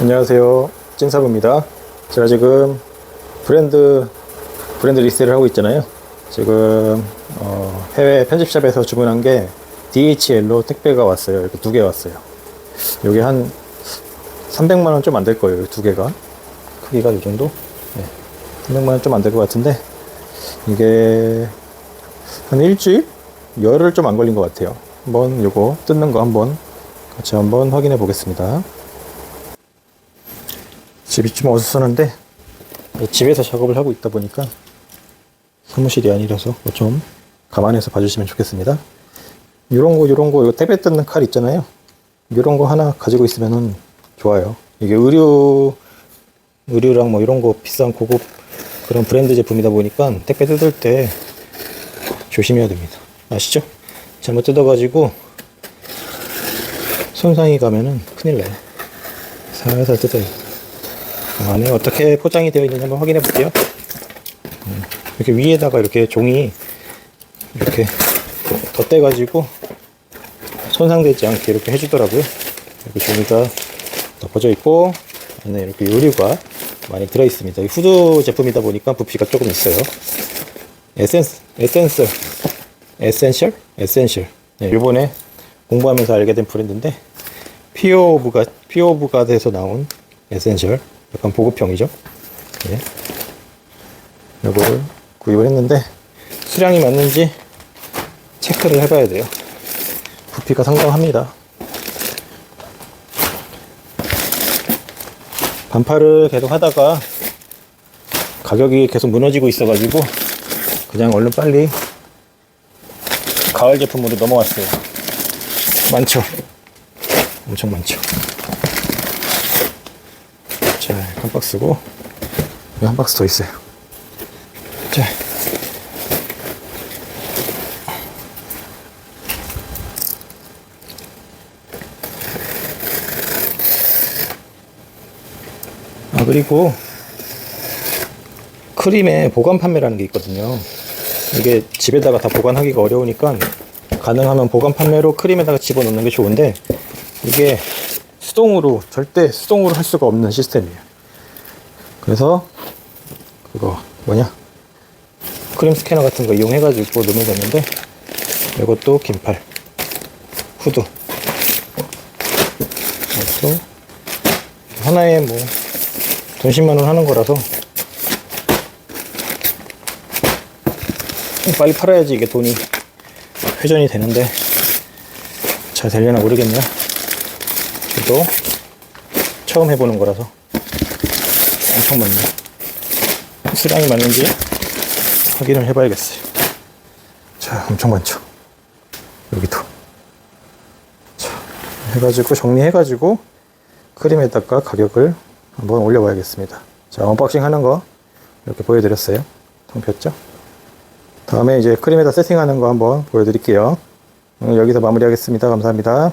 안녕하세요. 찐사부입니다. 제가 지금 브랜드, 브랜드 리스를 하고 있잖아요. 지금, 어, 해외 편집샵에서 주문한 게 DHL로 택배가 왔어요. 이렇게 두 개 왔어요. 요게 한 300만원 좀 안 될 거예요. 두 개가. 크기가 이 정도? 네. 300만원 좀 안 될 것 같은데, 이게 한 일주일? 열흘 좀 안 걸린 것 같아요. 한번 요거 뜯는 거 한번 같이 한번 확인해 보겠습니다. 집이 좀 어수선한데 집에서 작업을 하고 있다 보니까 사무실이 아니라서 뭐좀 감안해서 봐주시면 좋겠습니다. 이런 거, 이런 거, 이거 탭에 뜯는 칼 있잖아요. 이런 거 하나 가지고 있으면은 좋아요. 이게 의류, 의류랑 뭐 이런 거 비싼 고급 그런 브랜드 제품이다 보니까 택배 뜯을 때 조심해야 됩니다. 아시죠? 잘못 뜯어가지고 손상이 가면은 큰일 나요. 살살 뜯어요. 안에 어떻게 포장이 되어 있는지 한번 확인해 볼게요. 음, 이렇게 위에다가 이렇게 종이 이렇게 덧대가지고 손상되지 않게 이렇게 해주더라고요. 이렇게 종이가 덮어져 있고 안에 이렇게 요류가 많이 들어 있습니다. 후드 제품이다 보니까 부피가 조금 있어요. 에센스, 에센스, 에센셜, 에센셜. 네, 이번에 공부하면서 알게 된 브랜드인데 피오브가 피오브가 돼서 나온 에센셜. 약간 보급형이죠. 예. 요거를 구입을 했는데 수량이 맞는지 체크를 해봐야 돼요. 부피가 상당합니다. 반팔을 계속 하다가 가격이 계속 무너지고 있어가지고 그냥 얼른 빨리 가을 제품으로 넘어왔어요. 많죠? 엄청 많죠? 자, 한 박스고, 여기 한 박스 더 있어요. 자. 아, 그리고, 크림의 보관 판매라는 게 있거든요. 이게 집에다가 다 보관하기가 어려우니까, 가능하면 보관 판매로 크림에다가 집어넣는 게 좋은데, 이게 수동으로 절대 수동으로 할 수가 없는 시스템이에요. 그래서 그거 뭐냐 크림 스캐너 같은 거 이용해 가지고 넣으면 되는데 이것도 긴팔 후드 이것도 하나에 뭐 돈 10만 원 하는 거라서 빨리 팔아야지 이게 돈이 회전이 되는데 잘 되려나 모르겠네요. 저도 처음 해보는 거라서 엄청 많네. 수량이 맞는지 확인을 해봐야겠어요. 자, 엄청 많죠. 여기도. 자, 해가지고 정리해가지고 크림에다가 가격을 한번 올려봐야겠습니다. 자, 언박싱 하는 거 이렇게 보여드렸어요. 통폈죠? 다음에 이제 크림에다 세팅하는 거 한번 보여드릴게요. 여기서 마무리하겠습니다. 감사합니다.